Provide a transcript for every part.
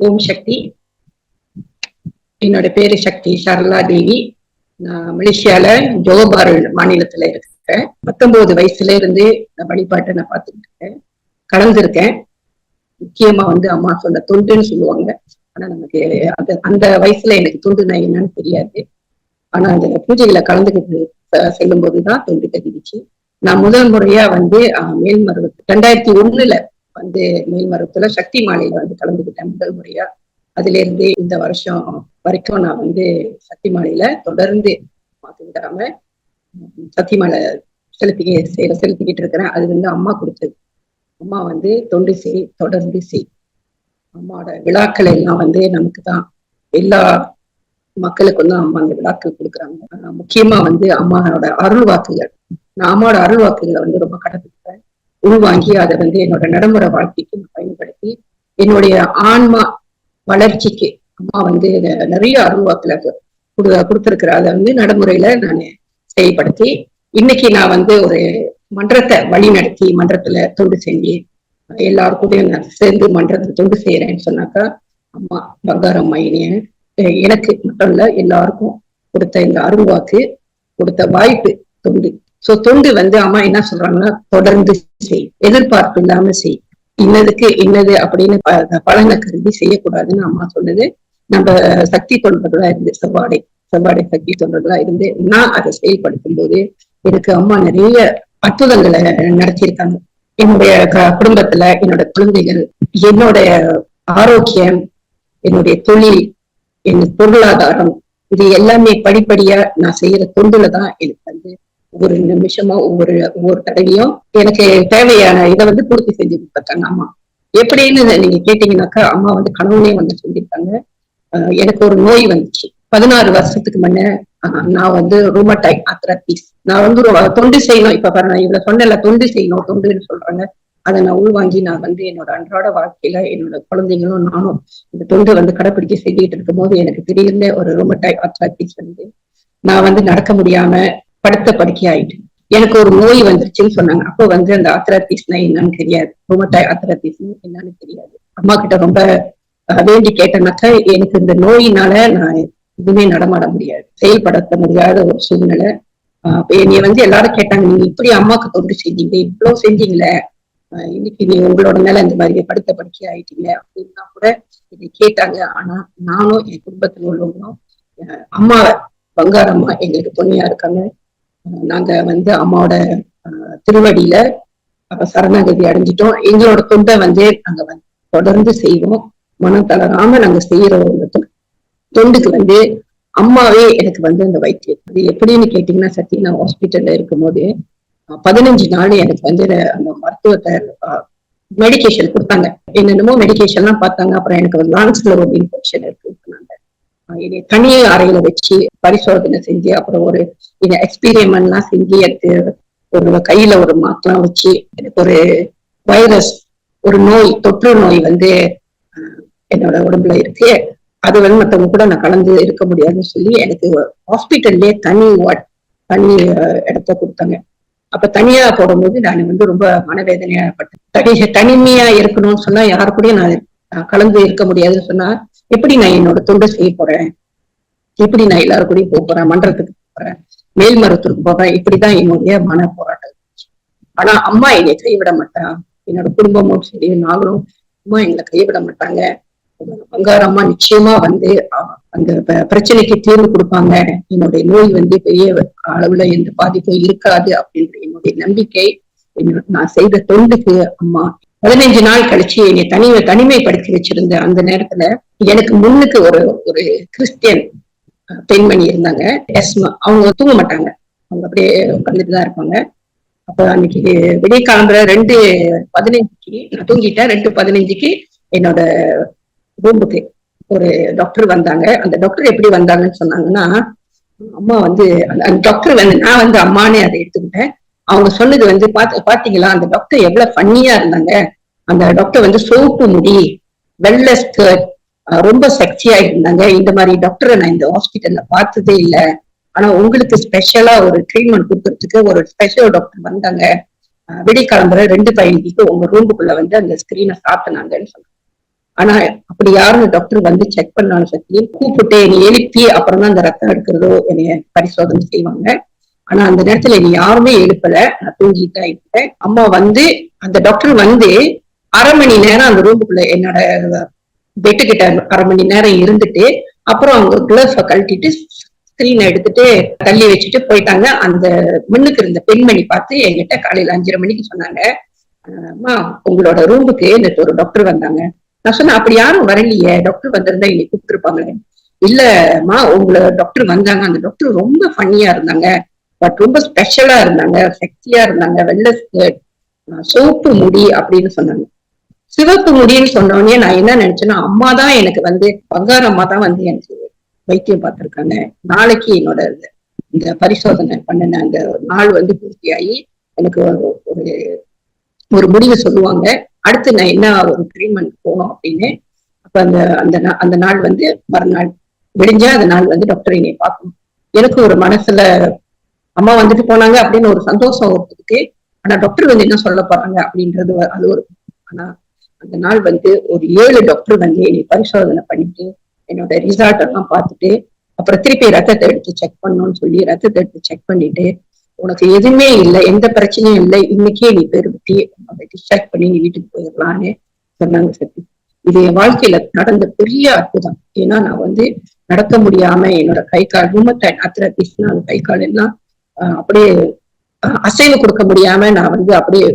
ஓம் சக்தி. என்னோட பேரு சக்தி சரளா தேவி. நான் மலேசியால ஜோபார் மாநிலத்துல இருக்கேன். பத்தொன்பது வயசுல இருந்து நான் வழிபாட்டை நான் பார்த்துட்டு இருக்கேன். கலந்துருக்கேன். முக்கியமா வந்து அம்மா சொன்ன தொண்டுன்னு சொல்லுவாங்க. ஆனா நமக்கு அந்த அந்த வயசுல எனக்கு தொண்டுனா என்னன்னு தெரியாது. ஆனா அந்த பூஜைகளை கலந்துக்கிட்டு செல்லும் போதுதான் தொண்டு தெரிவிச்சு நான் முதல் முறையா வந்து அஹ், மேல்மருவத்து ரெண்டாயிரத்தி ஒண்ணுல வந்து மேல்மருவத்துல சக்தி மாலையில வந்து கலந்துக்கிட்டேன் முதல் முறையா. அதுல இருந்து இந்த வருஷம் வரைக்கும் நான் வந்து சக்தி மாலையில தொடர்ந்து மாத்தி விடாம சக்தி மாலை செலுத்தி செலுத்திக்கிட்டு இருக்கிறேன். அது வந்து அம்மா கொடுத்தது. அம்மா வந்து தொண்டு செய் தொடர்ந்து செய். அம்மாவோட விழாக்கள் எல்லாம் வந்து நமக்கு தான் எல்லா மக்களுக்கு வந்து அம்மா அந்த விழாக்கள் கொடுக்குறாங்க. முக்கியமா வந்து அம்மாவோட அருள் வாக்குகள் நான் அம்மாவோட அருள் வாக்குகளை வந்து ரொம்ப கடைபிடிப்பேன் உள்வாங்கி அதை வந்து என்னோட நடைமுறை வாழ்க்கைக்கு நான் பயன்படுத்தி என்னுடைய ஆன்மா வளர்ச்சிக்கு அம்மா வந்து நிறைய அனுபவத்துல கொடு கொடுத்துருக்குற அதை வந்து நடைமுறையில நான் செயல்படுத்தி இன்னைக்கு நான் வந்து ஒரு மன்றத்தை வழி நடத்தி மன்றத்துல தொண்டு செஞ்சு எல்லாருக்கூடையும் நான் சேர்ந்து மன்றத்தை தொண்டு செய்யறேன்னு சொன்னாக்கா அம்மா பங்காரம் மைனிய எனக்கு மட்டும் இல்ல எல்லாருக்கும் கொடுத்த இந்த அருவாக்கு கொடுத்த வாய்ப்பு தொண்டு சோ தொண்டு வந்து அம்மா என்ன சொல்றாங்கன்னா தொடர்ந்து செய். எதிர்பார்ப்பு இல்லாம செய். இன்னதுக்கு இன்னது அப்படின்னு பலனை கருதி செய்யக்கூடாதுன்னு அம்மா சொன்னது. நம்ம சக்தி தொண்டர்களா இருந்து செவ்வாடை செவ்வாடை சக்தி தொண்டர்களா இருந்து நான் அதை செயல்படுத்தும் போது எனக்கு அம்மா நிறைய அற்புதங்களை நடத்தியிருக்காங்க. என்னுடைய குடும்பத்துல என்னோட குழந்தைகள் என்னுடைய ஆரோக்கியம் என்னுடைய தொழில் என் பொருளாதாரம் இது எல்லாமே படிப்படியா நான் செய்யற தொண்டுல தான் எனக்கு வந்து ஒவ்வொரு நிமிஷமா ஒவ்வொரு ஒவ்வொரு தடவையும் எனக்கு தேவையான இதை வந்து பூர்த்தி செஞ்சு கொடுத்தாங்க அம்மா. எப்படின்னு நீங்க கேட்டீங்கன்னாக்கா அம்மா வந்து கனவுலயே வந்து சொல்லியிருக்காங்க. எனக்கு ஒரு நோய் வந்துச்சு. பதினாறு வருஷத்துக்கு முன்ன நான் வந்து ரூமட்டை ஆத்ராட்டிஸ் நான் வந்து தொண்டு செய்யணும். இப்ப பாருங்க நான் இவ்வளவு சொன்னல தொண்டு செய்யணும் தொண்டுன்னு சொல்றாங்க. அதை நான் உள்வாங்கி நான் வந்து என்னோட அன்றாட வாழ்க்கையில என்னோட குழந்தைங்களும் நானும் இந்த தொண்டு வந்து கடைப்பிடிக்க செஞ்சுட்டு இருக்கும் போது எனக்கு திடீர்னு ஒரு ரூமட்டை ஆத்ராட்டிஸ் வந்து நான் வந்து நடக்க முடியாம படுத்த படுக்கை ஆயிட்டு எனக்கு ஒரு நோய் வந்துருச்சுன்னு சொன்னாங்க. அப்போ வந்து அந்த ஆத்ராட்டிஸ்னா என்னன்னு தெரியாது. ருமட்டாய் ஆத்ராட்டிஸ் என்னன்னு தெரியாது. அம்மா கிட்ட ரொம்ப வேண்டி கேட்டேனாக்கா எனக்கு இந்த நோயினால நான் எதுவுமே நடமாட முடியாது. செயல்படுத்த முடியாத ஒரு சூழ்நிலை. அப்ப என்னைய வந்து எல்லாரும் கேட்டாங்க நீங்க இப்படி அம்மாக்கு தொண்டு செஞ்சீங்க இவ்வளவு செஞ்சீங்களே. இன்னைக்கு நீ உங்களோட மேல இந்த மாதிரி படுத்த படுக்கை ஆயிட்டீங்க அப்படின்னா கூட இதை கேட்டாங்க. ஆனா நானும் என் குடும்பத்தில் உள்ளவங்களும் அம்மா பங்காரம்மா எங்களுக்கு பொண்ணியா இருக்காங்க. நாங்க வந்து அம்மாவோட திருவடியில அப்ப சரணாகதி அடைஞ்சிட்டோம். எங்களோட தொண்டை வந்து நாங்க வந்து தொடர்ந்து செய்வோம். மனம் தளராம நாங்க செய்யற ஒரு தொண்டுக்கு வந்து அம்மாவே எனக்கு வந்து அந்த வைத்தியம். அது எப்படின்னு கேட்டீங்கன்னா சத்தி நான் ஹாஸ்பிட்டல்ல இருக்கும்போது பதினஞ்சு நாள் எனக்கு வந்து அந்த மருத்துவத்தை மெடிகேஷன் கொடுத்தாங்க. என்னென்னமோ மெடிகேஷன் எல்லாம் பார்த்தாங்க. அப்புறம் எனக்கு வந்து லாங்ஸ்ல ஒரு இன்ஃபெக்ஷன் இருக்குன்னு என்னை தனி அறையில வச்சு பரிசோதனை செஞ்சு அப்புறம் ஒரு இந்த எக்ஸ்பீரியமெண்ட் எல்லாம் செஞ்சு எனக்கு ஒரு கையில ஒரு மார்க்லாம் வச்சு எனக்கு ஒரு வைரஸ் ஒரு நோய் தொற்று நோய் வந்து என்னோட உடம்புல இருக்கு. அது வந்து மத்தவங்க கூட நான் கலந்து இருக்க முடியாதுன்னு சொல்லி எனக்கு ஹாஸ்பிட்டல்லே தனி வார்ட் தனி இடத்த கொடுத்தாங்க. அப்ப தனியா போடும்போது நான் வந்து ரொம்ப மனவேதனையா பட்டேன். தனி தனிமையா இருக்கணும்னு சொன்னா யாரு கூடயும் நான் கலந்து இருக்க முடியாதுன்னு சொன்னா எப்படி நான் என்னோட தொண்டு செய்ய போறேன்? எப்படி நான் எல்லாரும் கூடயும் போக போறேன்? மன்றத்துக்கு போறேன்? மேல் மேல்மருத்துவருக்கு போறேன்? இப்படிதான் என்னுடைய மன போராட்டம். ஆனா அம்மா என்னை கைவிட மாட்டான் என்னோட குடும்பமும் சரி நாங்களும் அம்மா எங்களை கைவிட மாட்டாங்க. பங்காரம்மா நிச்சயமா வந்து அந்த பிரச்சனைக்கு தீர்வு கொடுப்பாங்க. என்னுடைய நோய் வந்து பெரிய அளவுல எந்த பாதிப்பும் இருக்காது அப்படின்ற என்னுடைய நம்பிக்கை என்னோட- நான் செய்த தொண்டுக்கு அம்மா பதினைஞ்சு நாள் கழிச்சு என்னை தனி தனிமைப்படுத்தி வச்சிருந்த அந்த நேரத்துல எனக்கு முன்னுக்கு ஒரு ஒரு கிறிஸ்டியன் பெண்மணி இருந்தாங்க. எஸ்மா அவங்க தூங்க மாட்டாங்க. அவங்க அப்படியே உட்காந்துட்டு தான் இருப்பாங்க. அப்ப அன்னைக்கு விடிய காலம்புற ரெண்டு பதினஞ்சுக்கு நான் தூங்கிட்டேன். ரெண்டு பதினஞ்சுக்கு என்னோட ரூமுக்கு ஒரு டாக்டர் வந்தாங்க. அந்த டாக்டர் எப்படி வந்தாங்கன்னு சொன்னாங்கன்னா அம்மா வந்து அந்த- அந்த டாக்டர் வந்து நான் வந்து அம்மானே அதை எடுத்துக்கிட்டேன். அவங்க சொன்னது வந்து பாத்து பாத்தீங்களா? அந்த டாக்டர் எவ்வளவு ஃபன்னியா இருந்தாங்க. அந்த டாக்டர் வந்து சோப்பு முடி வெள்ள ஸ்கர்ட் ரொம்ப செக்ஸியா இருந்தாங்க. இந்த மாதிரி டாக்டரை நான் இந்த ஹாஸ்பிட்டல்ல பார்த்ததே இல்லை. ஆனா உங்களுக்கு ஸ்பெஷலா ஒரு ட்ரீட்மெண்ட் கொடுக்கறதுக்கு ஒரு ஸ்பெஷல் டாக்டர் வந்தாங்க. அஹ் ரெண்டு பதினஞ்சுக்கு உங்க ரூமுக்குள்ள வந்து அந்த ஸ்கிரீனை சாத்தினாங்கன்னு சொன்னாங்க. ஆனா அப்படி யாருன்னு டாக்டர் வந்து செக் பண்ணாலும் சக்தி கூப்பிட்டு என்னை எழுப்பி அப்புறம் தான் அந்த ரத்தம் எடுக்கிறதோ என்னைய பரிசோதனை செய்வாங்க. ஆனா அந்த நேரத்துல என்னை யாருமே எழுப்பல நான் தூங்கிட்டு அம்மா வந்து அந்த டாக்டர் வந்து அரை மணி நேரம் அந்த ரூமுக்குள்ள என்னோட பெட்டு கிட்ட அரை மணி நேரம் இருந்துட்டு அப்புறம் அவங்க கிளவ்ஸை கழட்டிட்டு ஸ்கிரீனை எடுத்துட்டு தள்ளி வச்சுட்டு போயிட்டாங்க. அந்த முன்னுக்கு இருந்த பெண்மணி பார்த்து என்கிட்ட காலையில அஞ்சரை மணிக்கு சொன்னாங்க அம்மா உங்களோட ரூமுக்கு நேற்று ஒரு டாக்டர் வந்தாங்க. நான் சொன்னேன் அப்படி யாரும் வரலையே டாக்டர் வந்திருந்தா இன்னைக்கு கூப்பிட்டுருப்பாங்களே. இல்லம்மா உங்களை டாக்டர் வந்தாங்க. அந்த டாக்டர் ரொம்ப ஃபன்னியா இருந்தாங்க. பட் ரொம்ப ஸ்பெஷலா இருந்தாங்க சக்தியா இருந்தாங்க வெள்ளை சோப்பு முடி அப்படின்னு சொன்னாங்க. சிவப்பு முடின்னு சொன்னோடனே நான் என்ன நினைச்சேன்னா அம்மா தான் எனக்கு வந்து பங்கார அம்மா தான் வந்து எனக்கு வைத்தியம் பார்த்திருக்காங்க. நாளைக்கு என்னோட இந்த பரிசோதனை பண்ணின அந்த நாள் வந்து பூர்த்தியாகி எனக்கு ஒரு ஒரு முடிவு சொல்லுவாங்க. அடுத்து நான் என்ன ஒரு ட்ரீட்மெண்ட் போகணும் அப்படின்னு. அப்ப அந்த அந்த அந்த நாள் வந்து மறுநாள் விடிஞ்சா அந்த நாள் வந்து டாக்டர் என்னை பார்க்கணும். எனக்கு ஒரு மனசுல அம்மா வந்துட்டு போனாங்க அப்படின்னு ஒரு சந்தோஷம் இருக்கு. ஆனா டாக்டர் வந்து என்ன சொல்ல போறாங்க அப்படின்றது அது ஒரு ஆனா அந்த நாள் வந்து ஒரு ஏழு டாக்டர் வந்து என்னை பரிசோதனை பண்ணிட்டு என்னோட ரிசல்ட் எல்லாம் பார்த்துட்டு அப்புறம் திருப்பி ரத்தத்தை எடுத்து செக் பண்ணணும்னு சொல்லி ரத்தத்தை எடுத்து செக் பண்ணிட்டு உனக்கு எதுவுமே இல்லை எந்த பிரச்சனையும் இல்லை இன்னைக்கே நீ பேர் பற்றி டிஸ்சார்ஜ் பண்ணி நீ வீட்டுக்கு போயிடலான்னு சொன்னாங்க சத்தி இது என் வாழ்க்கையில நடந்த பெரிய அற்புதம். ஏன்னா நான் வந்து நடக்க முடியாம என்னோட கை கால் ரூமத்தைன் அத்திரத்திஸ்னா அந்த கை கால் எல்லாம் அப்படியே அசைவு கொடுக்க முடியாம நான் வந்து அப்படியே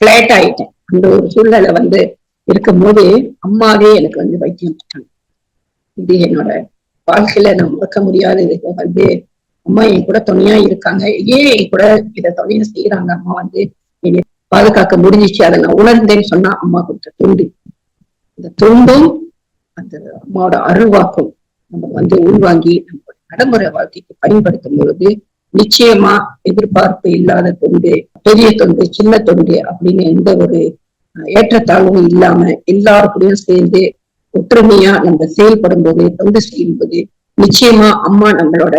பிளாட் ஆயிட்டேன். அந்த ஒரு சூழ்நிலை வந்து இருக்கும் போது அம்மாவே எனக்கு வந்து வைத்தியம் பண்ணாங்க. இது என்னோட வாழ்க்கையில நான் மறக்க முடியாத இது வந்து அம்மா என் கூட துணையா இருக்காங்க. ஏன் என் கூட இதை துணையா செய்யறாங்க அம்மா வந்து என்னை பாதுகாக்க முடிஞ்சிச்சு. அதை நான் உணர்ந்தேன்னு சொன்னா அம்மா கொடுத்த துண்டு. அந்த துண்டும் அந்த அம்மாவோட அருள்வாக்கும் நம்ம வந்து உள்வாங்கி நம்மளோட நடைமுறை வாழ்க்கைக்கு பயன்படுத்தும் பொழுது நிச்சயமா எதிர்பார்ப்பு இல்லாத தொண்டு பெரிய தொண்டு சின்ன தொண்டு அப்படின்னு எந்த ஒரு ஏற்றத்தாழ்வும் இல்லாம எல்லாருக்கூடயும் சேர்ந்து ஒற்றுமையா நம்ம செயல்படும் போது தொண்டு செய்யும் போது நிச்சயமா அம்மா நம்மளோட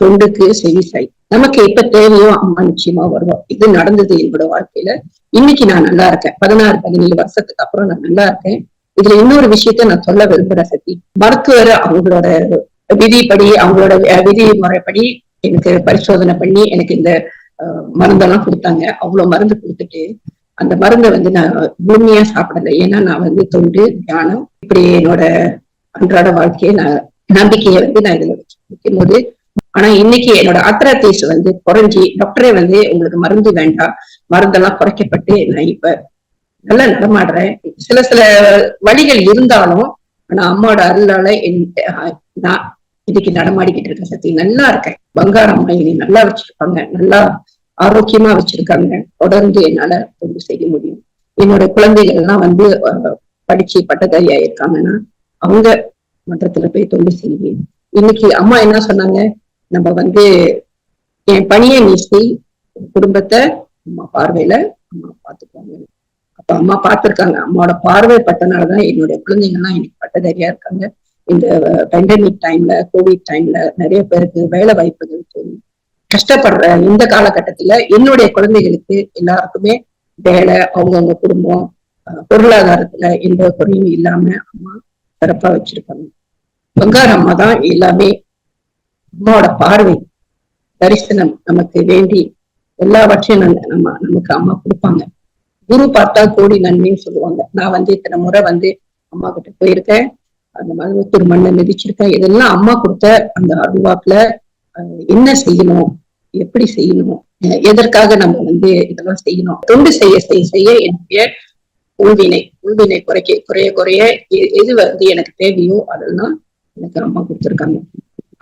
தொண்டுக்கு செவிசாய். நமக்கு எப்ப தேவையோ அம்மா நிச்சயமா வருவோம் இது நடந்தது என்னோட வாழ்க்கையில. இன்னைக்கு நான் நல்லா இருக்கேன். பதினாறு பதினேழு வருஷத்துக்கு அப்புறம் நான் நல்லா இருக்கேன். இதுல இன்னொரு விஷயத்த நான் சொல்ல விரும்புற சக்தி. மருத்துவர் அவங்களோட விதிப்படி அவங்களோட விதி முறைப்படி எனக்கு பரிசோதனை பண்ணி எனக்கு இந்த மருந்தெல்லாம் கொடுத்தாங்க. அவ்வளவு மருந்து கொடுத்துட்டு அந்த மருந்தை வந்து நான் முழுமையா சாப்பிடல. ஏன்னா நான் வந்து தொண்டு தியானம் இப்படி என்னோட அன்றாட வாழ்க்கையை நான் நம்பிக்கையை வந்து நான் இதுல வைக்கும் போது ஆனா இன்னைக்கு என்னோட அத்ராத்தீஸ் வந்து குறைஞ்சி டாக்டரே வந்து உங்களுக்கு மருந்து வேண்டாம் மருந்தெல்லாம் குறைக்கப்பட்டு நான் இப்ப நல்லா நடமாடுறேன். சில சில வழிகள் இருந்தாலும் ஆனா அம்மாவோட அருளால நான் இன்னைக்கு நடமாடிக்கிட்டு இருக்கேன் சத்தி. நல்லா இருக்கேன். பங்காரம் அம்மா இனி நல்லா வச்சிருப்பாங்க. நல்லா ஆரோக்கியமா வச்சிருக்காங்க. தொடர்ந்து என்னால கொண்டு செய்ய முடியும். என்னோட குழந்தைகள் எல்லாம் வந்து படிச்சு பட்டதாரி ஆயிருக்காங்கன்னா அவங்க மன்றத்துல போய் தொண்டு செய்வேன். இன்னைக்கு அம்மா என்ன சொன்னாங்க? நம்ம வந்து என் பணியை நீ செய் குடும்பத்தை அம்மா பார்வையில அம்மா பார்த்துக்குவாங்க. அப்ப அம்மா பார்த்திருக்காங்க. அம்மாவோட பார்வை பட்டனாலதான் என்னுடைய குழந்தைங்கள்லாம் இன்னைக்கு பட்டதாரியா இருக்காங்க. இந்த பெண்டமிக் டைம்ல கோவிட் டைம்ல நிறைய பேருக்கு வேலை வாய்ப்புகள் கஷ்டப்படுற இந்த காலகட்டத்துல என்னுடைய குழந்தைகளுக்கு எல்லாருக்குமே வேலை அவங்கவுங்க குடும்பம் பொருளாதாரத்துல எந்த குறையும் இல்லாம அம்மா சிறப்பா வச்சிருக்காங்க. பங்கார அம்மா தான் எல்லாமே அம்மாவோட பார்வை தரிசனம் நமக்கு வேண்டி எல்லாவற்றையும் நம்ம நமக்கு அம்மா கொடுப்பாங்க. குரு பார்த்தா கோடி நன்மைன்னு சொல்லுவாங்க. நான் வந்து இத்தனை முறை வந்து அம்மா கிட்ட போயிருக்கேன். அந்த மருவத்தூர் மண்ணை மிதிச்சிருக்கேன் இதெல்லாம் அம்மா கொடுத்த அந்த அருள்வாக்குல என்ன செய்யணும்? எப்படி செய்யணும்? எதற்காக நம்ம வந்து இதெல்லாம் செய்யணும்? தொண்டு செய்ய செய்ய செய்ய என்னுடைய உள்வினை உள்வினை குறைக்க குறைய குறைய எது வந்து எனக்கு தேவையோ அதெல்லாம் எனக்கு அம்மா கொடுத்துருக்காங்க.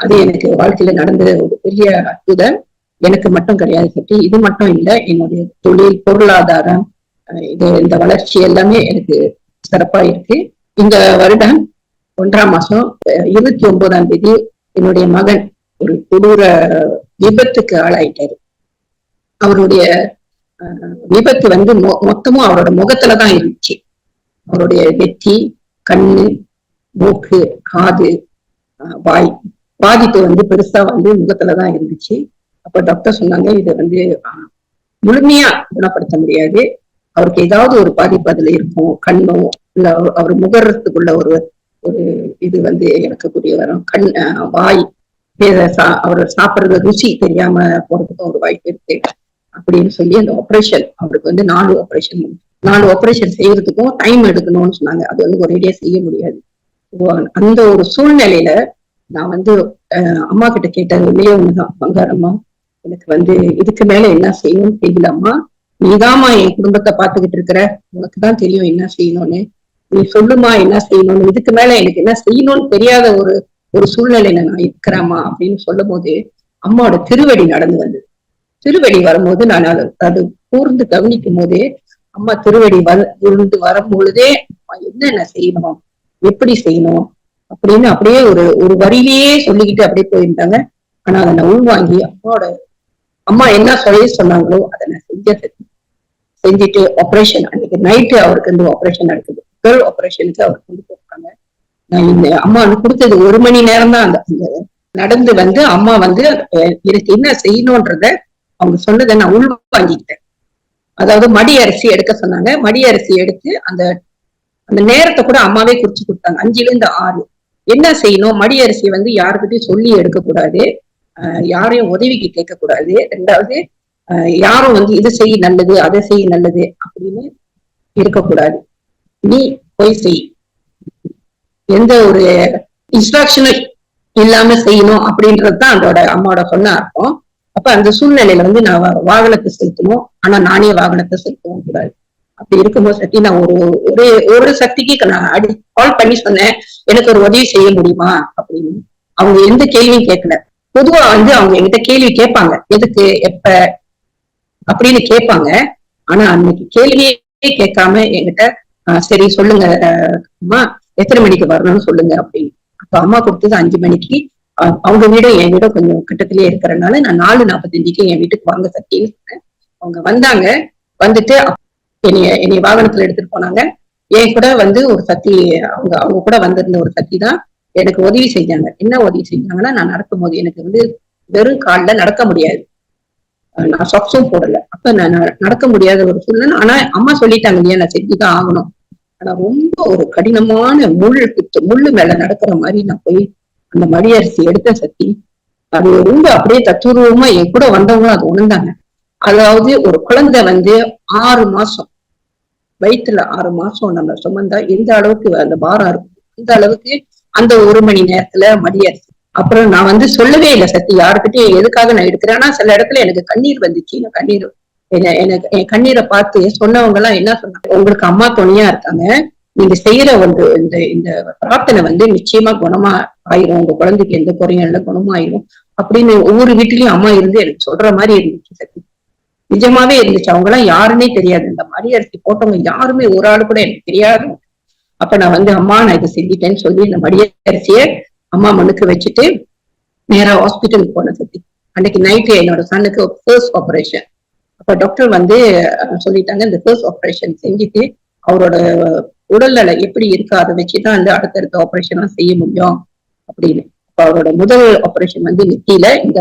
அது எனக்கு வாழ்க்கையில நடந்த ஒரு பெரிய அற்புதம். எனக்கு மட்டும் கிடையாது சட்டி இது மட்டும் இல்லை என்னுடைய தொழில் பொருளாதாரம் இது இந்த வளர்ச்சி எல்லாமே எனக்கு சிறப்பா இருக்கு. இந்த வருடம் ஒன்றாம் மாசம் இருபத்தி ஒன்பதாம் தேதி என்னுடைய மகன் ஒரு கொடூர விபத்துக்கு ஆளாயிட்டாரு. அவருடைய விபத்து வந்து மொத்தமும் அவரோட முகத்துலதான் இருந்துச்சு. அவருடைய நெத்தி கண்ணு மூக்கு காது வாய் பாதிப்பு வந்து பெருசா வந்து முகத்துலதான் இருந்துச்சு. அப்ப டாக்டர் சொன்னாங்க இதை வந்து முழுமையா குணப்படுத்த முடியாது. அவருக்கு ஏதாவது ஒரு பாதிப்பு அதுல இருக்கும். கண்ணோ இல்ல அவர்- முகரத்துக்குள்ள முகர்றதுக்குள்ள ஒரு ஒரு இது வந்து எனக்கு புரிய வரும். கண் வாய் சா- அவர் சாப்பிடுறது ருசி தெரியாம போறதுக்கும் ஒரு வாய்ப்பு இருக்கு. அப்படின்னு சொல்லி அந்த ஆப்ரேஷன் அவருக்கு வந்து நாலு ஆப்ரேஷன் நாலு ஆப்ரேஷன் செய்யறதுக்கும் டைம் எடுக்கணும்னு சொன்னாங்க. அது வந்து ஒரேடியா செய்ய முடியாது. அந்த ஒரு சூழ்நிலையில நான் வந்து அஹ், அம்மா கிட்ட கேட்டது ஒன்னே ஒண்ணுதான் பங்காரம்மா. எனக்கு வந்து இதுக்கு மேல என்ன செய்யணும்னு தெரியலம்மா. நீதாம்மா என் குடும்பத்தை பாத்துக்கிட்டு இருக்கிற. உனக்கு தான் தெரியும் என்ன செய்யணும்னு. நீ சொல்லுமா என்ன செய்யணும்னு? இதுக்கு மேல எனக்கு என்ன செய்யணும்னு தெரியாத ஒரு ஒரு சூழ்நிலையில நான் இருக்கிறேமா அப்படின்னு சொல்லும் போது அம்மாவோட திருவடி நடந்து வந்தது. திருவடி வரும்போது நான் அதை அது கூர்ந்து கவனிக்கும் போதே அம்மா திருவடி வர இருந்து வரும் பொழுதே அம்மா என்னென்ன செய்யணும்? எப்படி செய்யணும்? அப்படின்னு அப்படியே ஒரு ஒரு வரியிலேயே சொல்லிக்கிட்டு அப்படியே போயிருந்தாங்க. ஆனா அதை நான் உள்வாங்கி அம்மாவோட அம்மா என்ன சொல்லி சொன்னாங்களோ அதை நான் செஞ்சது. செஞ்சுட்டு ஆபரேஷன் அன்னைக்கு நைட்டு அவருக்கு வந்து ஆபரேஷன் நடக்குது. கேர்ள் ஆபரேஷனுக்கு அவர் கொண்டு போயிருக்காங்க. நான் இந்த அம்மா கொடுத்தது ஒரு மணி நேரம் தான் அந்த நடந்து வந்து அம்மா வந்து எனக்கு என்ன செய்யணும்ன்றத அவங்க சொன்னதை நான் உள்வாங்கிக்கிட்டேன். அதாவது மடி அரிசி எடுக்க சொன்னாங்க. மடி அரிசி எடுத்து அந்த அந்த நேரத்தை கூட அம்மாவே குறிச்சு கொடுத்தாங்க. அஞ்சுல இருந்து ஆறு. என்ன செய்யணும்? மடி அரிசி வந்து யாருக்கிட்டையும் சொல்லி எடுக்கக்கூடாது. ஆஹ் யாரையும் உதவிக்கு கேட்கக்கூடாது. ரெண்டாவது ஆஹ் யாரும் வந்து இது செய்ய நல்லது அதை செய்ய நல்லது அப்படின்னு இருக்கக்கூடாது. நீ போய் செய். எந்த ஒரு இன்ஸ்ட்ரக்ஷனும் இல்லாம செய்யணும் அப்படின்றதுதான் அதோட அம்மாவோட சொன்ன அர்த்தம். அப்ப அந்த சூழ்நிலையில வந்து நான் வாகனத்தை செலுத்தணும். ஆனா நானே வாகனத்தை செலுத்தவும் கூடாது. அப்படி இருக்கும்போது சக்தி நான் ஒரு ஒரு ஒரு சக்திக்கு நான் அடி கால் பண்ணி சொன்னேன். எனக்கு ஒரு உதவி செய்ய முடியுமா? அப்படின்னு. அவங்க எந்த கேள்வியும் கேட்கல பொதுவா வந்து அவங்க என்கிட்ட கேள்வி கேட்பாங்க. எதுக்கு எப்ப அப்படின்னு கேட்பாங்க. ஆனா அன்னைக்கு கேள்வியே கேட்காம என்கிட்ட சரி சொல்லுங்க. அம்மா எத்தனை மணிக்கு வரணும்னு சொல்லுங்க அப்படின்னு. அப்ப அம்மா கொடுத்தது அஞ்சு மணிக்கு. அவங்க வீடும் என் வீடும் கொஞ்சம் கிட்டத்திலேயே இருக்கிறனால நான் நாலு நாற்பத்தஞ்சுக்கு என் வீட்டுக்கு வாங்க சத்தின்னு சொன்னேன். அவங்க வந்தாங்க. வந்துட்டு என்னைய என்னைய வாகனத்துல எடுத்துட்டு போனாங்க. என் கூட வந்து ஒரு சத்தி அவங்க அவங்க கூட வந்திருந்த ஒரு சத்தி தான் எனக்கு உதவி செஞ்சாங்க. என்ன உதவி செஞ்சாங்கன்னா நான் நடக்கும் போது எனக்கு வந்து வெறும் காலில் நடக்க முடியாது. நான் சொக்ஸும் போடல. அப்ப நடக்க முடியாத ஒரு சூழ்நிலை. ஆனா அம்மா சொல்லிட்டாங்க இல்லையா நான் செஞ்சுதான் ஆகணும். ஆனா ரொம்ப ஒரு கடினமான முள் குத்து முள்ளு மேல நடக்கிற மாதிரி நான் போய் அந்த மடி அரிசி எடுத்த சக்தி அது ரொம்ப அப்படியே தத்துருவமா என் கூட வந்தவங்களும் அது உணர்ந்தாங்க. அதாவது ஒரு குழந்தை வந்து ஆறு மாசம் வயிற்றுல ஆறு மாசம் நம்ம சுமந்தா எந்த அளவுக்கு அந்த பாரம் இருக்கும்? அந்த அளவுக்கு அந்த ஒரு மணி நேரத்துல மடி அப்புறம் நான் வந்து சொல்லவே இல்லை சத்தி யாருக்கிட்டையும் எதுக்காக நான் எடுக்கிறேன்? ஆனா சில இடத்துல எனக்கு கண்ணீர் வந்துச்சு நான் கண்ணீர் என்ன- எனக்கு என் கண்ணீரை பார்த்து சொன்னவங்க எல்லாம் என்ன சொன்னாங்க? உங்களுக்கு அம்மா துணையா இருக்காங்க. நீங்க செய்யற வந்து இந்த இந்த பிரார்த்தனை வந்து நிச்சயமா குணமா ஆயிரும். உங்க குழந்தைக்கு எந்த குறையும் இல்லை குணமாயிரும். அப்படின்னு ஒவ்வொரு வீட்லயும் அம்மா இருந்து எனக்கு சொல்ற மாதிரி இருந்துச்சு சக்தி. நிஜமாவே இருந்துச்சு. அவங்க எல்லாம் யாருன்னே தெரியாது. இந்த மாதிரி அரிசி போட்டவங்க யாருமே ஒரு ஆள் கூட எனக்கு தெரியாது. அப்ப நான் வந்து அம்மா நான் இதை செஞ்சிட்டேன்னு சொல்லி இந்த மடி அரிசிய அம்மா மனுக்கு வச்சுட்டு நேரா ஹாஸ்பிட்டலுக்கு போன சக்தி. அன்னைக்கு நைட்டு என்னோட சன்னுக்கு ஃபர்ஸ்ட் ஆபரேஷன் அப்ப டாக்டர் வந்து சொல்லிட்டாங்க இந்த ஃபர்ஸ்ட் ஆபரேஷன் செஞ்சுட்டு அவரோட உடல்நல எப்படி இருக்கா அதை வச்சுதான் வந்து அடுத்தடுத்த ஆபரேஷன் செய்ய முடியும் அப்படின்னு. அப்ப அவரோட முதல் ஆபரேஷன் வந்து நெத்தியில இந்த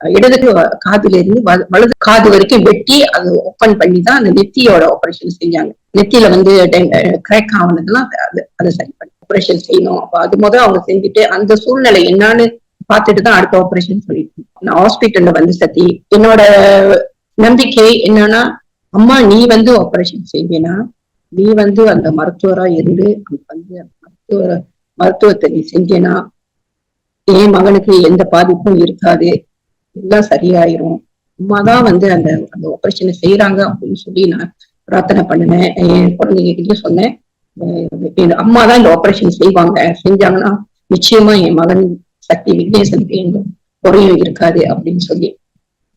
இடது காதுல இருந்து வல- வலது காது வரைக்கும் வெட்டி அது ஓப்பன் பண்ணி தான் அந்த நெத்தியோட ஆபரேஷன் செஞ்சாங்க. நெத்தியில வந்து கிராக் ஆனதுலாம் அதை சரி பண்ணி ஆபரேஷன் செய்யணும். அப்ப அது முதல் அவங்க செஞ்சுட்டு அந்த சூழ்நிலை என்னன்னு பார்த்துட்டு தான் அடுத்த ஆபரேஷன் சொல்லிட்டு நான் ஹாஸ்பிட்டல்ல வந்து சத்தி என்னோட நம்பிக்கை என்னன்னா அம்மா நீ வந்து ஆபரேஷன் செய்வேனா? நீ வந்து அந்த மருத்துவரா இருந்து வந்து அந்த மருத்துவ மருத்துவத்தை நீ செஞ்சேனா? என் மகனுக்கு எந்த பாதிப்பும் இருக்காது. எல்லாம் சரியாயிரும். அம்மாதான் வந்து அந்த அந்த ஆபரேஷனை செய்யறாங்க அப்படின்னு சொல்லி நான் பிரார்த்தனை பண்ணினேன். என் குழந்தைங்க சொன்னேன். அம்மா தான் இந்த ஆபரேஷன் செய்வாங்க. செஞ்சாங்கன்னா நிச்சயமா என் மகன் சக்தி விக்னேசனுக்கு எந்த குறையும் இருக்காது அப்படின்னு சொல்லி.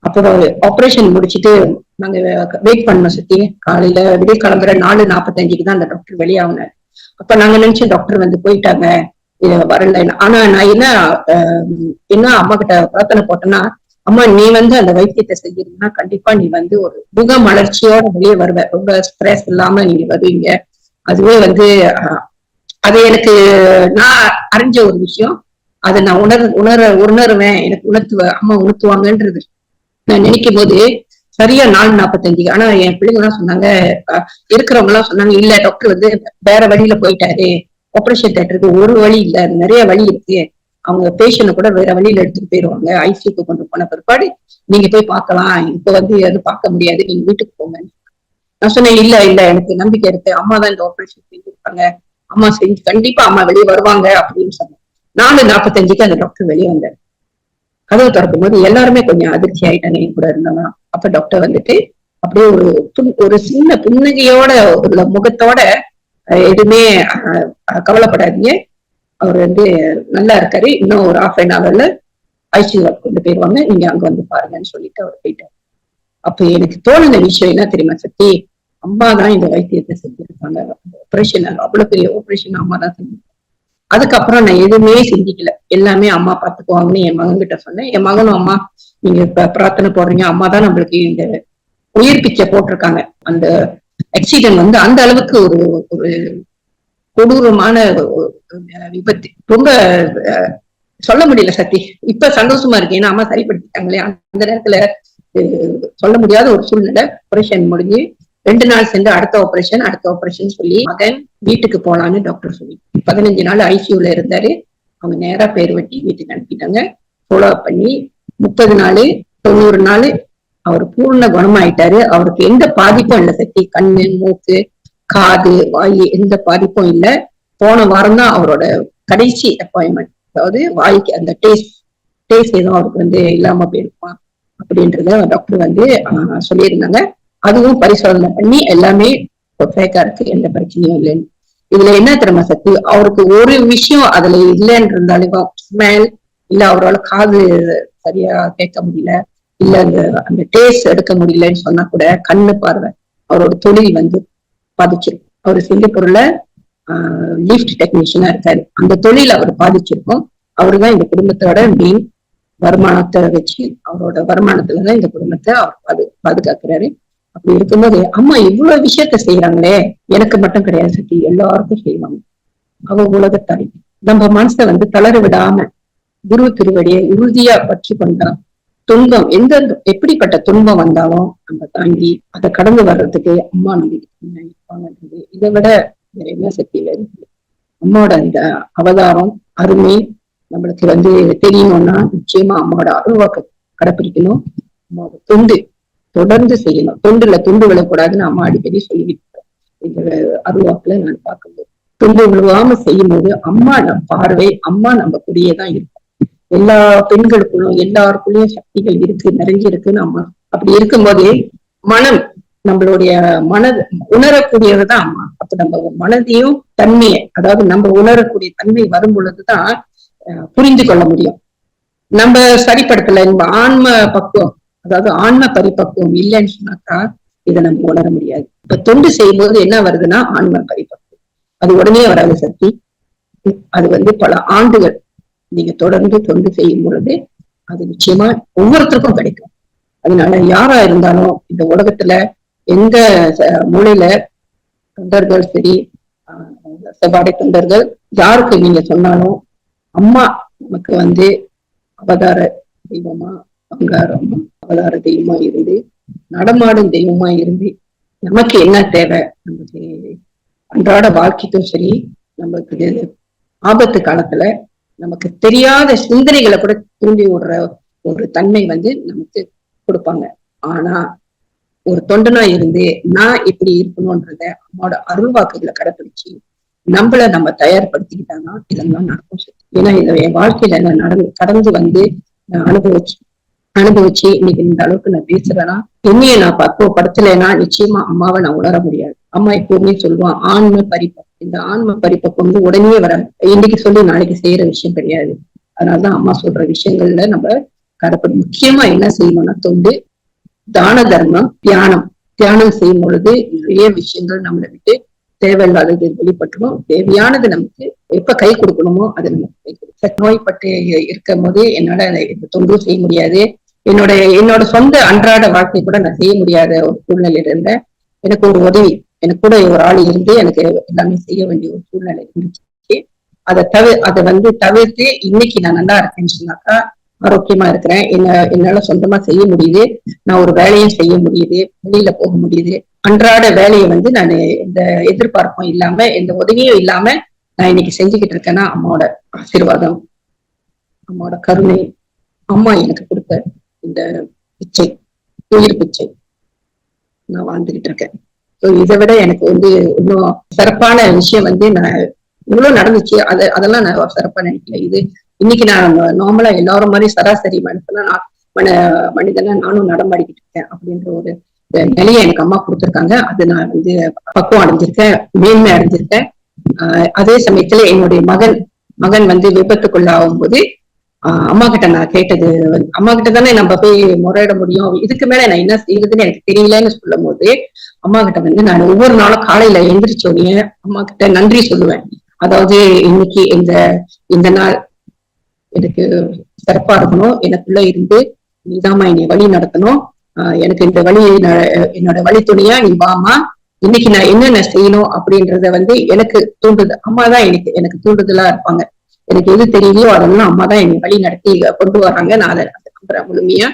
அப்புறம் ஆப்ரேஷன் முடிச்சிட்டு நாங்க வெயிட் பண்ணோம் சுத்தி. காலையில விடிய கிளம்புற நாலு நாற்பத்தஞ்சுக்கு தான் அந்த டாக்டர் வெளியாகுனாரு. அப்ப நாங்க நினைச்சோம் டாக்டர் வந்து போயிட்டாங்க. இது வரல. ஆனா நான் என்ன என்ன அம்மா கிட்ட பிரார்த்தனை போட்டேன்னா அம்மா நீ வந்து அந்த வைத்தியத்தை செஞ்சீங்கன்னா கண்டிப்பா நீ வந்து ஒரு முக மலர்ச்சியோட வெளியே வருவ. ரொம்ப ஸ்ட்ரெஸ் இல்லாம நீங்க வருவீங்க. அதுவே வந்து அது எனக்கு நான் அறிஞ்ச ஒரு விஷயம். அதை நான் உணர் உணர உணருவேன். எனக்கு உணர்த்துவ அம்மா உணர்த்துவாங்கன்றது. நான் நினைக்கும் போது சரியா நாலு நாற்பத்தஞ்சு ஆனா என் பிள்ளைங்க எல்லாம் சொன்னாங்க இருக்கிறவங்க எல்லாம் சொன்னாங்க இல்ல டாக்டர் வந்து வேற வழியில போயிட்டாரு. ஆபரேஷன் தேட்டருக்கு ஒரு வழி இல்ல. நிறைய வழி இருக்கு. அவங்க பேஷண்ட கூட வேற வழியில எடுத்துட்டு போயிருவாங்க. ஐசியூக்கு கொண்டு போன பிற்பாடு நீங்க போய் பார்க்கலாம். இப்ப வந்து அது பார்க்க முடியாது. நீங்க வீட்டுக்கு போங்க. நான் சொன்னேன் இல்ல இல்ல. எனக்கு நம்பிக்கை இருக்கு. அம்மா தான் இந்த ஆபரேஷன் செஞ்சிருப்பாங்க அம்மா செஞ்சு கண்டிப்பா அம்மா வெளியே வருவாங்க. அப்படின்னு சொன்னேன். நாலு நாற்பத்தஞ்சுக்கு அந்த டாக்டர் வெளியே வந்தேன் கதவு திறக்கும் போது எல்லாருமே கொஞ்சம் அதிர்ச்சி ஆயிட்டாங்க. என் கூட இருந்தவங்க அப்ப டாக்டர் வந்துட்டு அப்படியே ஒரு புன்- ஒரு சின்ன புன்னகையோட உள்ள முகத்தோட எதுவுமே கவலைப்படாதீங்க. அவர் வந்து நல்லா இருக்காரு. இன்னும் ஒரு ஹாஃப் அன் ஹவர்ல ஐசியூ கொண்டு போயிருவாங்க. நீங்க அங்க வந்து பாருங்கன்னு சொல்லிட்டு அவர் போயிட்டார். அப்ப எனக்கு தோணுன விஷயம் என்ன தெரியுமா சக்தி? அம்மா தான் இந்த வைத்தியத்தை செஞ்சிருக்காங்க. ஆபரேஷன் அவ்வளவு பெரிய ஆபரேஷன் அம்மா தான் செஞ்சு அதுக்கப்புறம் நான் எதுவுமே சிந்திக்கல. எல்லாமே அம்மா பாத்துக்குவாங்கன்னு என் மகன் கிட்ட சொன்னேன். என் மகனும் அம்மா நீங்க இப்ப பிரார்த்தனை போடுறீங்க. அம்மா தான் நம்மளுக்கு இந்த உயிர் பிச்சை போட்டிருக்காங்க. அந்த ஆக்சிடென்ட் வந்து அந்த அளவுக்கு ஒரு ஒரு கொடூரமான விபத்து. ரொம்ப அஹ், சொல்ல முடியல சக்தி. இப்ப சந்தோஷமா இருக்கு. ஏன்னா அம்மா சரிப்படுத்திட்டாங்களே. அந்த நேரத்துல சொல்ல முடியாத ஒரு சூழ்நிலை. ஆபரேஷன் முடிஞ்சு ரெண்டு நாள் சென்று அடுத்த ஆபரேஷன் அடுத்த ஆபரேஷன் சொல்லி மகன் வீட்டுக்கு போலான்னு டாக்டர் சொல்லி. பதினஞ்சு நாள் ஐசியூல இருந்தாரு. அவங்க நேரா பேர் வெட்டி வீட்டுக்கு அனுப்பிட்டாங்க. ஃபாலோ அப் பண்ணி முப்பது நாள் தொண்ணூறு நாள் அவர் பூர்ண குணமாயிட்டாரு. அவருக்கு எந்த பாதிப்பும் இல்லை சக்தி கண்ணு மூக்கு காது வாய் எந்த பாதிப்பும் இல்லை. போன வாரம் தான் அவரோட கடைசி அப்பாயின்மெண்ட் அதாவது வாய்க்கு அந்த டேஸ்ட் டேஸ்ட் எதுவும் அவருக்கு வந்து இல்லாம போயிருக்குமா அப்படின்றத டாக்டர் வந்து ஆஹ், சொல்லியிருந்தாங்க. அதுவும் பரிசோதனை பண்ணி எல்லாமே பர்ஃபெக்டா இருக்கு எந்த பிரச்சனையும் இல்லைன்னு. இதுல என்ன திறமை சக்தி? அவருக்கு ஒரு விஷயம் அதுல இல்லைன்னு இருந்தாலும் ஸ்மெல் இல்ல அவரால் காது சரியா கேட்க முடியல இல்ல அந்த அந்த டேஸ்ட் எடுக்க முடியலன்னு சொன்னா கூட கண்ணு பார்வை அவரோட தொழில் வந்து பாதிச்சிருக்கும் அவர் சிங்கப்பூர்ல லிஃப்ட் டெக்னீஷியனா இருக்காரு. அந்த தொழில் அவர் பாதிச்சிருக்கும். அவருதான் இந்த குடும்பத்தோட மெயின் வருமானத்தை வச்சு அவரோட வருமானத்துலதான் இந்த குடும்பத்தை அவர் பாது பாதுகாக்கிறாரு. அப்படி இருக்கும்போது அம்மா இவ்வளவு விஷயத்த செய்யறாங்களே எனக்கு மட்டும் கிடையாது சக்தி. எல்லாருக்கும் செய்வாங்க. அவ உலகத்தாரி நம்ம மனசை வந்து தளர விடாம குரு திருவடியை உறுதியா பற்றி கொண்டான். துன்பம் எந்த எப்படிப்பட்ட துன்பம் வந்தாலும் நம்ம தாங்கி அதை கடந்து வர்றதுக்கு அம்மா நம்பிக்கை இதை விட வேற என்ன சக்தியில இருக்கு அம்மாவோட அந்த அவதாரம் அருமை நம்மளுக்கு வந்து தெரியணும்னா நிச்சயமா அம்மாவோட அருவாக்க கடைப்பிடிக்கணும். அம்மாவோட தொண்டு தொடர்ந்து செய்யணும். தொண்டுல துண்டு விழக்கூடாதுன்னு அம்மா அடிக்கடி சொல்லிக்கிட்டு இந்த அருவாக்குல நான் பார்க்கும்போது. துண்டு விழுவாம செய்யும்போது அம்மா நம் பார்வை அம்மா நம்ம கூடயே இருக்கும். எல்லா பெண்களுக்குள்ளும் எல்லாருக்குள்ளயும் சக்திகள் இருக்கு நிறைஞ்சிருக்குன்னு அம்மா. அப்படி இருக்கும்போதே மனம் நம்மளுடைய மனது உணரக்கூடியதுதான் அம்மா. அப்ப நம்ம மனதையும் தன்மையை அதாவது நம்ம உணரக்கூடிய தன்மை வரும் பொழுதுதான் அஹ், புரிந்து கொள்ள முடியும். நம்ம சரிப்படுத்தல நம்ம ஆன்ம பக்குவம் அதாவது ஆன்ம பரிபக்குவம் இல்லைன்னு சொன்னாக்கா இதை நம்ம உணர முடியாது. இப்ப தொண்டு செய்யும் போது என்ன வருதுன்னா ஆன்ம பரிபக்குவம். அது உடனே வராது சக்தி. அது வந்து பல ஆண்டுகள் நீங்க தொடர்ந்து தொண்டு செய்யும் பொழுது அது நிச்சயமா ஒவ்வொருத்தருக்கும் கிடைக்கும். அதனால யாரா இருந்தாலும் இந்த உலகத்துல எந்த மூலையில தொண்டர்கள் சரி ஆஹ் செவ்வாடை தொண்டர்கள் யாருக்கு நீங்க சொன்னாலும் அம்மா நமக்கு வந்து அவதார தெய்வமா அங்காரமா அவதார தெய்வமா இருந்து நடமாடும் தெய்வமா இருந்து நமக்கு என்ன தேவை நமக்கு அன்றாட வாழ்க்கைக்கும் சரி நமக்கு ஆபத்து காலத்துல நமக்கு தெரியாத சிந்தனைகளை கூட தூண்டி விடுற ஒரு தன்மை வந்து நமக்கு கொடுப்பாங்க. ஆனா ஒரு தொண்டனா இருந்து நான் இப்படி இருக்கணும்ன்றத அம்மாவோட அருள்வாக்குகளை கடைபிடிச்சு நம்மள நம்ம தயார்படுத்திக்கிட்டாங்கன்னா இதெல்லாம் நடக்கும். ஏன்னா இந்த என் வாழ்க்கையில நான் நடந்து கடந்து வந்து நான் அனுபவிச்சு அனுபவிச்சு இன்னைக்கு இந்த அளவுக்கு நான் பேசுறேன்னா என்னைய நான் பக்குவப்படுத்தலைன்னா நிச்சயமா அம்மாவை நான் உணர முடியாது. அம்மா எப்பவுமே சொல்லுவான் ஆன்ம பரிப்பம் இந்த ஆன்ம பரிப்பக்கம் வந்து உடனே வர இன்னைக்கு சொல்லி நாளைக்கு செய்யற விஷயம் கிடையாது. அதனாலதான் அம்மா சொல்ற விஷயங்கள்ல நம்ம கடைப்படி முக்கியமா என்ன செய்யணும்னா தொண்டு தான தர்மம் தியானம். தியானம் செய்யும் பொழுது நிறைய விஷயங்கள் நம்மளை விட்டு தேவையில்லாதது வெளிப்பட்டுரும். தேவையானது நமக்கு எப்ப கை கொடுக்கணுமோ அது நமக்கு கை கொடுக்கும். நோய்பட்டு இருக்கும் போது என்னால இந்த தொண்டும் செய்ய முடியாது. என்னோட என்னோட சொந்த அன்றாட வாழ்க்கை கூட நான் செய்ய முடியாத ஒரு சூழ்நிலையில இருந்தேன். எனக்கு ஒரு உதவி எனக்கு கூட ஒரு ஆள் இருந்து எனக்கு எல்லாமே செய்ய வேண்டிய ஒரு சூழ்நிலை இருந்துச்சு. அதை தவிர அதை வந்து தவிர்த்து இன்னைக்கு நான் நல்லா இருக்கேன்னு சொன்னாக்கா ஆரோக்கியமா இருக்கிறேன். என்ன என்னால சொந்தமா செய்ய முடியுது. நான் ஒரு வேலையும் செய்ய முடியுது. வெளியில போக முடியுது. அன்றாட வேலையை வந்து நான் எந்த எதிர்பார்ப்பும் இல்லாம எந்த உதவியும் இல்லாம நான் இன்னைக்கு செஞ்சுக்கிட்டு இருக்கேன்னா அம்மாவோட ஆசீர்வாதம் அம்மாவோட கருணை அம்மா எனக்கு கொடுத்த இந்த பிச்சை உயிர் பிச்சை நான் வாழ்ந்துகிட்டு இருக்கேன். ஸோ இதை விட எனக்கு வந்து இன்னும் சிறப்பான விஷயம் வந்து நான் இவ்வளவு நடந்துச்சு. அது அதெல்லாம் நான் சிறப்பா நினைக்கல. இது இன்னைக்கு நான் நார்மலா எல்லாரும் மாதிரி சராசரி மனுஷனா நான் மன மனிதனா நானும் நடமாடிக்கிட்டு இருக்கேன் அப்படின்ற ஒரு நிலையை எனக்கு அம்மா கொடுத்துருக்காங்க. அது நான் வந்து பக்குவம் அடைஞ்சிருக்கேன் மேன்மை அடைஞ்சிருக்கேன். ஆஹ் அதே சமயத்துல என்னுடைய மகன் மகன் வந்து விபத்துக்குள்ளாகும் போது அம்மா கிட்ட நான் கேட்டது அம்மா கிட்ட தானே நம்ம போய் முறையிட முடியும்? இதுக்கு மேல நான் என்ன செய்யறதுன்னு எனக்கு தெரியலன்னு சொல்லும் போது அம்மா கிட்ட வந்து நான் ஒவ்வொரு நாளும் காலையில எந்திரிச்சோடனே அம்மா கிட்ட நன்றி சொல்லுவேன். அதாவது இன்னைக்கு இந்த இந்த நாள் எனக்கு சிறப்பா இருக்கணும். எனக்குள்ள இருந்து நீதாமா என்னை வழி நடத்தணும். ஆஹ் எனக்கு இந்த வழி என்னோட வழி துணையா நீ வாமா இன்னைக்கு நான் என்னென்ன செய்யணும் அப்படின்றத வந்து எனக்கு தூண்டுது. அம்மா தான் எனக்கு எனக்கு தூண்டுதலா இருப்பாங்க. எனக்கு எது தெரியலையோ அதெல்லாம் அம்மா தான் என்னை வழி நடத்தி கொண்டு வர்றாங்க. நான் அதை நம்புறேன் முழுமையா.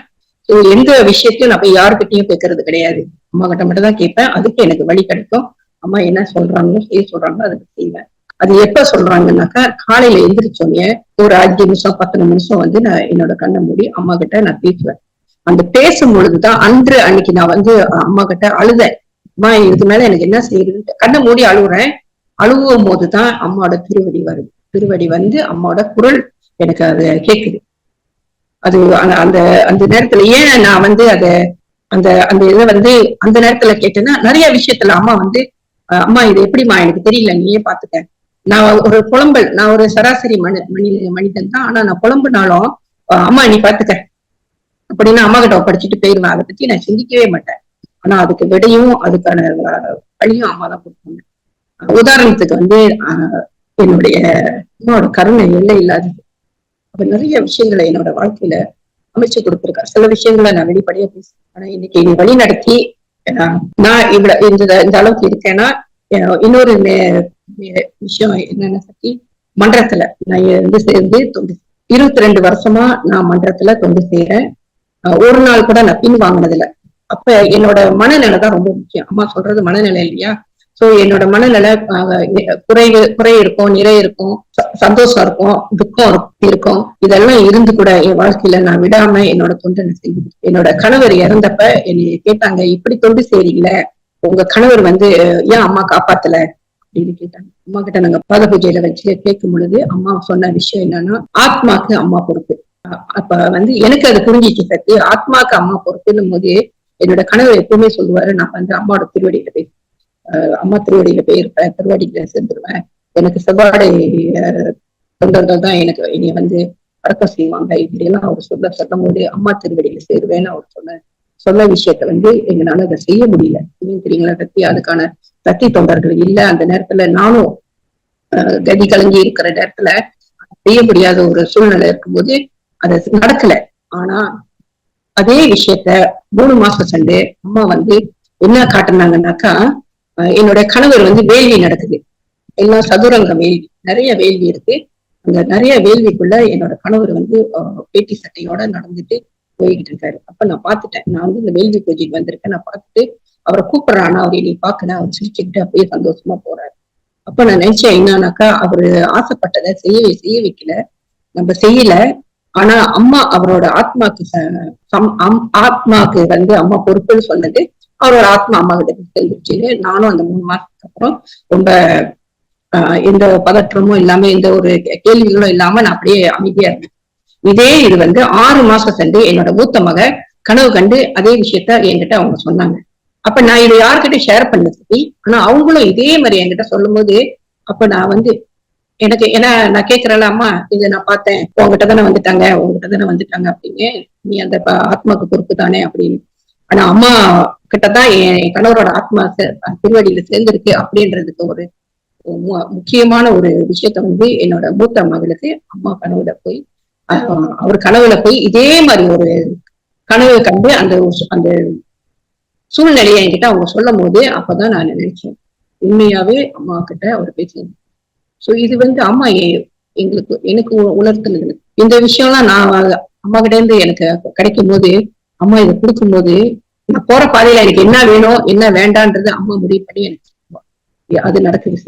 ஸோ எந்த விஷயத்தையும் நான் போய் யாருக்கிட்டையும் கேட்கறது கிடையாது. அம்மா கிட்ட மட்டும் தான் கேட்பேன். அதுக்கு எனக்கு வழி கிடைக்கும். அம்மா என்ன சொல்றாங்களோ செய்ய சொல்றாங்களோ அதுக்கு செய்வேன். அது எப்ப சொல்றாங்கன்னாக்கா காலையில எந்திரிச்சோன்னே ஒரு அஞ்சு நிமிஷம் பத்து நிமிஷம் வந்து நான் என்னோட கண்ணை மூடி அம்மா கிட்ட நான் பேசுவேன். அந்த பேசும் பொழுதுதான் அன்று அன்னைக்கு நான் வந்து அம்மா கிட்ட அழுதேன். அம்மா இதுக்கு மேல எனக்கு என்ன செய்யறது கண்ணை மூடி அழுகுறேன் அழுவும் போதுதான் அம்மாவோட திருவடி வருது. திருவடி வந்து அம்மாவோட குரல் எனக்கு அது கேக்குது. அது அந்த அந்த நேரத்துல ஏன் நான் வந்து அத அந்த அந்த இதை வந்து அந்த நேரத்துல கேட்டேன்னா நிறைய விஷயத்துல அம்மா வந்து அம்மா இது எப்படிமா எனக்கு தெரியல நீயே பாத்துக்க. நான் ஒரு புலம்பல் நான் ஒரு சராசரி மனி மனி மனிதன் தான். ஆனா நான் புலம்புனாலும் அம்மா நீ பாத்துக்க. அப்படின்னு அம்மா கிட்ட படிச்சுட்டு போயிருவேன். அதை பத்தி நான் சிந்திக்கவே மாட்டேன். ஆனா அதுக்கு விடையும் அதுக்கான வழியும் அம்மா தான் கொடுப்பாங்க. உதாரணத்துக்கு வந்து என்னுடைய அம்மாவோட கருணை எல்லை இல்லாதது அப்ப நிறைய விஷயங்களை என்னோட வாழ்க்கையில அமைச்சு கொடுத்திருக்காரு. சில விஷயங்களை நான் வெளிப்படையா பேசுறேன் ஆனா இன்னைக்கு நீ வழி நடத்தி நான் இவ்வளவு இந்த இந்த அளவுக்கு இருக்கேன்னா இன்னொரு விஷயம் என்னென்ன சக்தி? மன்றத்துல. நான் வந்து சேர்ந்து தொண்டு இருபத்தி ரெண்டு வருஷமா நான் மன்றத்துல தொண்டு செய்யறேன் ஒரு நாள் கூட நான் பின் வாங்கினதில்ல. அப்ப என்னோட மனநிலை தான் ரொம்ப முக்கியம். அம்மா சொல்றது மனநிலை இல்லையா? ஸோ என்னோட மனநில குறைவு குறை இருக்கும் நிறை இருக்கும் சந்தோஷம் இருக்கும் துக்கம் இருக்கும். இதெல்லாம் இருந்து கூட என் வாழ்க்கையில நான் விடாம என்னோட தொண்டனை செய்வேன். என்னோட கணவர் இறந்தப்ப என்னை கேட்டாங்க இப்படி தொண்டு செய்றீங்களே உங்க கணவர் வந்து ஏன் அம்மா காப்பாத்தல? அப்படின்னு கேட்டாங்க. அம்மா கிட்ட நாங்க பாத பூஜையில வச்சு கேட்கும் பொழுது அம்மா சொன்ன விஷயம் என்னன்னா ஆத்மாக்கு அம்மா பொறுப்பு. அப்ப வந்து எனக்கு அது புரிஞ்சிச்சு சக்தி. ஆத்மாக்கு அம்மா பொறுப்புன்னும் போது என்னோட கணவர் எப்பவுமே சொல்லுவாரு நான் வந்து அம்மாவோட திருவடியில போய் அம்மா திருவடியில போயிருப்பேன் திருவடியில சேர்ந்துருவேன். எனக்கு செவ்வாடை தொண்டர்கள் தான் எனக்கு. இனி வந்து அடக்கம் செய்வாங்க. இப்படியெல்லாம் அவர் சொல்ல சொல்லும் போது அம்மா திருவடியில சேருவேன்னு அவர் சொன்ன சொன்ன விஷயத்த வந்து எங்களால அதை செய்ய முடியல. இன்னும் தெரியுங்களா கத்தி அதுக்கான சக்தி தொண்டர்கள் இல்ல. அந்த நேரத்துல நானும் கதி கலங்கி இருக்கிற நேரத்துல செய்ய முடியாத ஒரு சூழ்நிலை இருக்கும்போது அது நடக்கல. ஆனா அதே விஷயத்த மூணு மாசம் சென்று அம்மா வந்து என்ன காட்டுனாங்கன்னாக்கா என்னோட கணவர் வந்து வேள்வி நடக்குது. எல்லாம் சதுரங்க வேள்வி நிறைய வேள்வி இருக்கு. அந்த நிறைய வேள்விக்குள்ள என்னோட கணவர் வந்து பேட்டி சட்டையோட நடந்துட்டு போய்கிட்டு இருக்காரு. அப்ப நான் பாத்துட்டேன் நான் வந்து இந்த வேள்வி பூஜைக்கு வந்திருக்கேன். நான் பார்த்துட்டு அவரை கூப்பிடுறானா அவரை நீ பாக்கல அவர் சிரிச்சுக்கிட்டு அப்படியே சந்தோஷமா போறாரு. அப்ப நான் நினைச்சேன் என்னன்னாக்கா அவரு ஆசைப்பட்டதை செய்ய செய்ய வைக்கல. நம்ம செய்யல. ஆனா அம்மா அவரோட ஆத்மாக்கு ஆத்மாக்கு வந்து அம்மா பொறுப்புன்னு சொன்னது அவரோட ஆத்மா அம்மா கிட்ட தெரிஞ்சிருச்சு நானும் அந்த மூணு மாசத்துக்கு அப்புறம் ரொம்ப எந்த பதற்றமும் இல்லாம எந்த ஒரு கேள்விகளும் இல்லாம நான் அப்படியே அமைதியா இருந்தேன். இதே இது வந்து ஆறு மாசம் சென்று என்னோட மூத்த மக கனவு கண்டு அதே விஷயத்த என்கிட்ட அவங்க சொன்னாங்க. அப்ப நான் இதை யாருக்கிட்ட ஷேர் பண்ண சரி ஆனா அவங்களும் இதே மாதிரி என்கிட்ட சொல்லும் போது அப்ப நான் வந்து எனக்கு ஏன்னா நான் கேக்குறேன்ல அம்மா இதை நான் பார்த்தேன். உங்ககிட்ட தானே வந்துட்டாங்க உங்ககிட்ட தானே வந்துட்டாங்க அப்படின்னு நீ அந்த ஆத்மாக்கு பொறுப்பு தானே அப்படின்னு. ஆனா அம்மா கிட்டதான் என் கணவரோட ஆத்மா திருவடியில சேர்ந்திருக்கு அப்படின்றதுக்கு ஒரு முக்கியமான ஒரு விஷயத்த வந்து என்னோட மூத்த மகளுக்கு அம்மா கனவுல போய் அவர் கனவுல போய் இதே மாதிரி ஒரு கனவு கண்டு அந்த அந்த சூழ்நிலையை என்கிட்ட அவங்க சொல்லும் போது அப்பதான் நான் நினைச்சேன். உண்மையாவே அம்மா கிட்ட அவர் பேசினேன் சோ இது வந்து அம்மா எங்களுக்கு எனக்கு உணர்த்தினது. இந்த விஷயம்லாம் நான் அம்மா கிட்ட இருந்து எனக்கு கிடைக்கும் போது அம்மா இதை கொடுக்கும்போது நான் போற பாதையில எனக்கு என்ன வேணும் என்ன வேண்டான்றது அம்மா முடிவு பண்ணி எனக்கு அது நடக்குது.